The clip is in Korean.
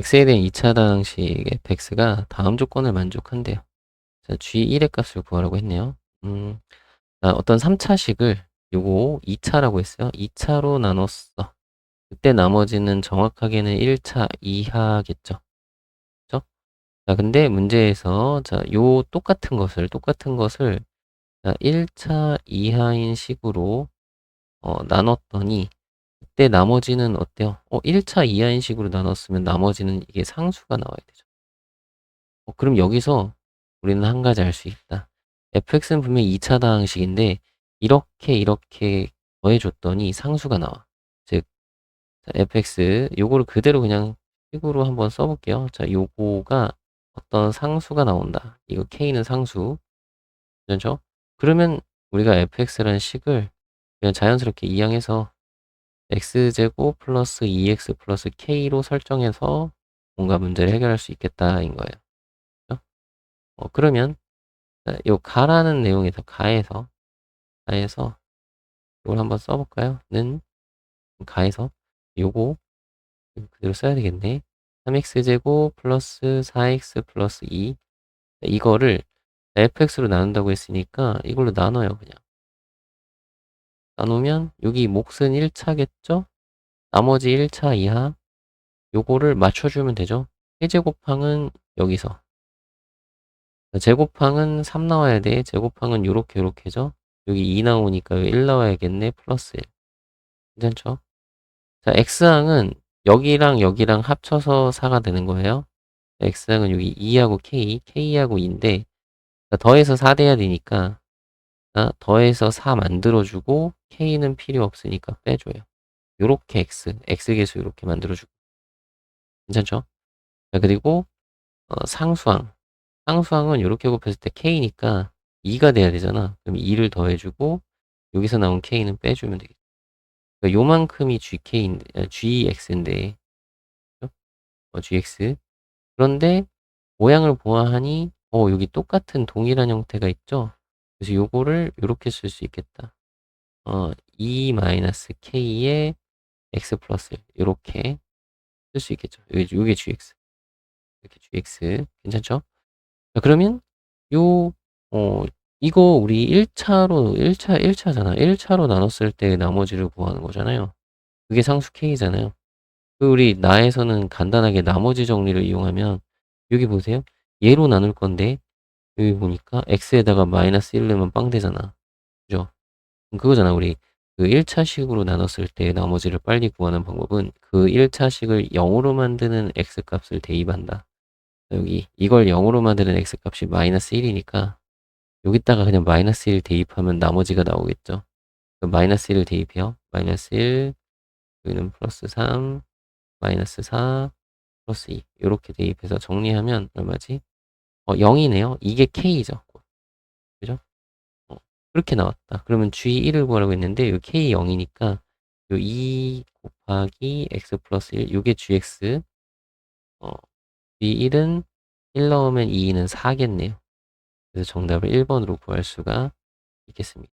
x에 대한 2차 당식 fx가 다음 조건을 만족한대요. 자, g1의 값을 구하라고 했네요. 음, 자, 어떤 3차식을 요거 2차라고 했어요. 2차로 나눴어. 그때 나머지는 정확하게는 1차 이하겠죠. 그죠? 자, 근데 문제에서 자, 요 똑같은 것을 똑같은 것을 자, 1차 이하인 식으로 어, 나눴더니 그때 나머지는 어때요? 어, 1차 이하인 식으로 나눴으면 나머지는 이게 상수가 나와야 되죠. 어, 그럼 여기서 우리는 한 가지 알 수 있다. fx는 분명히 2차 당식인데 이렇게 이렇게 더해줬더니 상수가 나와. 즉 자, fx 요거를 그대로 그냥 식으로 한번 써볼게요. 자, 요거가 어떤 상수가 나온다. 이거 k는 상수. 그렇죠? 그러면 우리가 fx라는 식을 그냥 자연스럽게 이항해서 x제곱 플러스 2x 플러스 k로 설정해서 뭔가 문제를 해결할 수 있겠다인 거예요. 그렇죠? 어, 그러면 요 가라는 내용에서 가에서 가에서 이걸 한번 써볼까요? 는 가에서 요거 그대로 써야 되겠네. 3x제곱 플러스 4x 플러스 2 이거를 fx로 나눈다고 했으니까 이걸로 나눠요 그냥 나누면 여기 몫은 1차겠죠? 나머지 1차 이하 요거를 맞춰주면 되죠. 해제곱항은 여기서 제곱항은 3 나와야 돼. 제곱항은 요렇게 요렇게죠. 여기 2 나오니까 여기 1 나와야겠네. 플러스 1. 괜찮죠? 자, x항은 여기랑 여기랑 합쳐서 4가 되는 거예요. x항은 여기 2하고 k, k하고 2인데 더해서 4 돼야 되니까 더해서 4 만들어주고 k는 필요 없으니까 빼줘요. 요렇게 x, x계수 이렇게 만들어주고 괜찮죠? 자, 그리고 어, 상수항 상수항은 이렇게 곱했을 때 k니까 2가 돼야 되잖아. 그럼 2를 더해주고 여기서 나온 k는 빼주면 되겠죠. 그러니까 요만큼이 gk, gx인데 어, gx 그런데 모양을 보아하니 어 여기 똑같은 동일한 형태가 있죠. 그래서 요거를 이렇게 쓸 수 있겠다. 어, 2-k의 x 플러스 1 이렇게 쓸 수 있겠죠. 요게 gx 이렇게 gx 괜찮죠? 자, 그러면 요 어, 이거 우리 1차로 1차 1차잖아. 1차로 나눴을 때 나머지를 구하는 거잖아요. 그게 상수 k잖아요. 그 우리 나에서는 간단하게 나머지 정리를 이용하면 여기 보세요. 얘로 나눌 건데 여기 보니까 x에다가 마이너스 1 넣으면 빵 되잖아. 그죠? 그거잖아. 우리 그 1차식으로 나눴을 때 나머지를 빨리 구하는 방법은 그 1차식을 0으로 만드는 x값을 대입한다. 여기 이걸 0으로 만드는 x값이 마이너스 1이니까 여기다가 그냥 마이너스 1 대입하면 나머지가 나오겠죠. 마이너스 1을 대입해요. 마이너스 1 여기는 플러스 3 마이너스 4 플러스 2 이렇게 대입해서 정리하면 얼마지? 어, 0이네요. 이게 K죠. 그죠? 어, 그렇게 나왔다. 그러면 G1을 구하라고 했는데, 요 K 0이니까, 요 2 곱하기 X 플러스 1, 요게 GX. 어, G1은 1 넣으면 2는 4겠네요. 그래서 정답을 1번으로 구할 수가 있겠습니다.